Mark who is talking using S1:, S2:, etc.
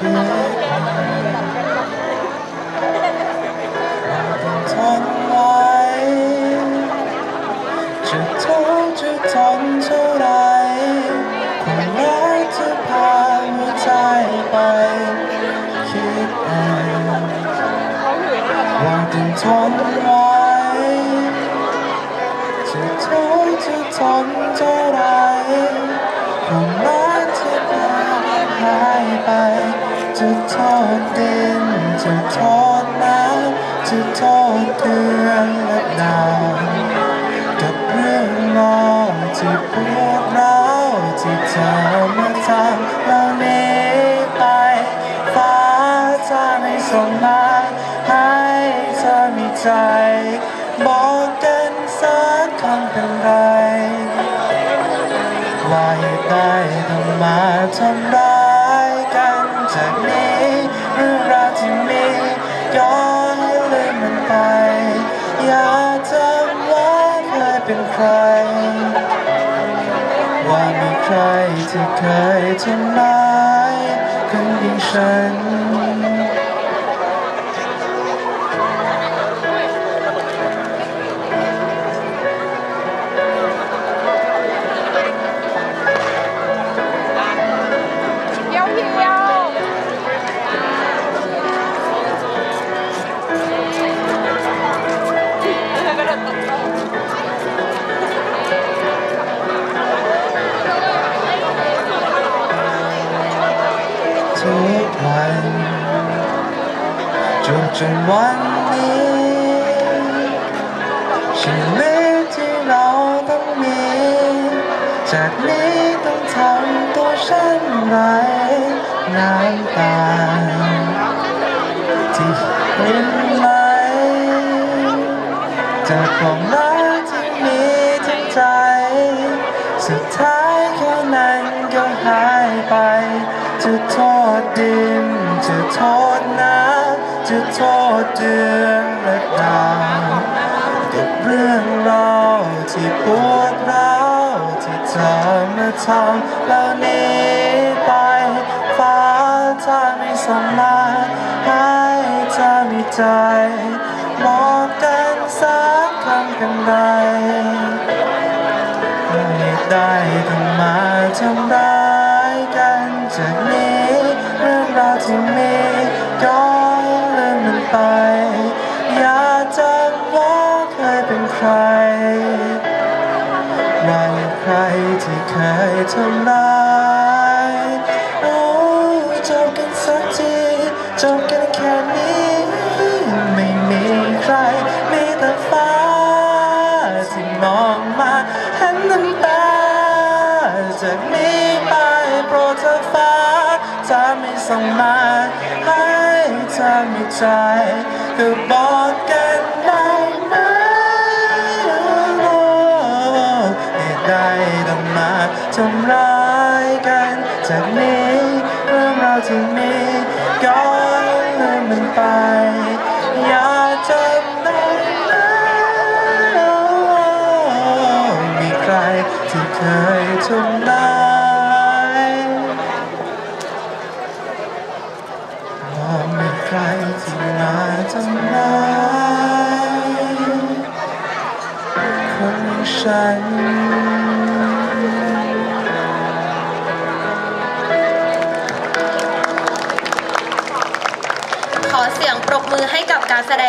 S1: คิดทนไว้จะทุกข์จะทนเท่าไรความรักจะพาหัวใจไป คิดเองว่าต้องทนไว้จะทุกข์จะทนเท่าไรความรักที่มันหาย จะทษดินจะโทษน้ำจะโทษเดือนและดาวกับเรื่องราวที่ปวดร้าวที่เธอมาทำเหล่านี้ไปฟ้าจะไม่ส่งมาให้เธอมีใจ บอกกันสักคำเป็นไรว่าอย่าได้ต้องมาทำร้าย กันจากนี้เรื่องราวที่มีย้อนให้ลืมมันไป อย่าจำว่าเคยเป็นใคร ว่ามีใครที่เคยทำร้ายคนอย่างฉัน ทุกวันจนจนวันนี้ชีวิตที่เราต้องมีจากนี้ ทำตัวฉันไรน้ำตาที่เห็นไหมจากความรักที่มีทั้งใจ สุดท้ายแค่นั้นก็หายไป จะโทษดิน จะโทษน้ำจะโทษเดือนและดาวกับเรื่องราวที่ปวด ทำแล้วนี้ไปฟ้าถ้าไม่ส่งมาให้เธอมีใจบอกกันสักคำเป็นไรไม่ได้ทำมาทำไร้ รที่เคยทำร้ายโอ้จบกันสักทีจบกันแค่นี้ ไม่มีใคร มีแต่ฟ้าที่มองมาเห็นน้ำตาจากนี้ไปโปรดเธอฟ้าถ้าไม่ส่งมาให้เธอมีใจก็บอกกัน ที่มีก็ลืมมันไป อย่าจำได้นะมีใครที่เคยทำร้ายว่ามีใครที่มาทำร้คนอย่างฉัน
S2: เสียงปรบมือให้กับการแสดง